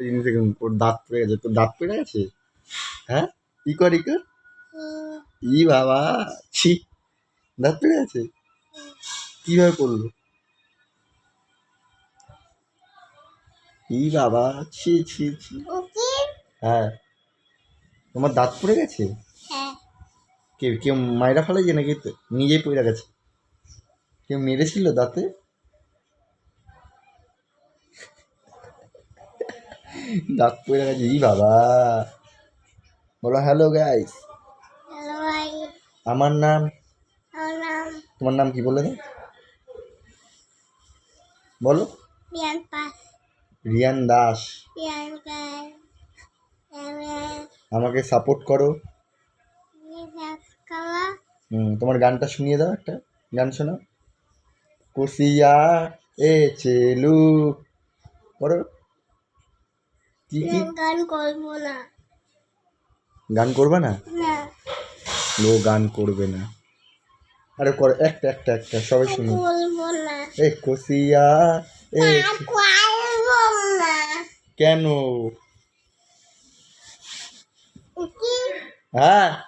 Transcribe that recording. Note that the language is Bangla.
জিনিস দেখুন তোর দাঁত পড়ে গেছে তোর দাঁত পড়ে গেছে? হ্যাঁ? ই কর ই কর ই বাবা ছি দাঁত পড়ে গেছে? কীভাবে পড়ল? ই বাবা ছি ছি ছি। হ্যাঁ। তোমার দাঁত পড়ে গেছে? হ্যাঁ। কেউ কেউ মায়েরা ফেলাইছে নাকি? নিজেই পড়ে গেছে। কেউ মেরেছিল দাঁতে? দাঁত পড়ে গেছে ই বাবা। বলো হ্যালো গাইস আমার নাম? তোমার নাম কি বলে দাও বলো। রিয়ান দাস। আমাকে সাপোর্ট করো। হুম তোমার গানটা শুনিয়ে দাও একটা। গান শোনাও। কুসিয়া এ চেলু। করো। কি কি গান করব না। গান করবে না? না। লো গান করবে না। আরে কর একটা একটা একটা সবাই শুনি। এ কুসিয়া এ কেন? হ্যাঁ।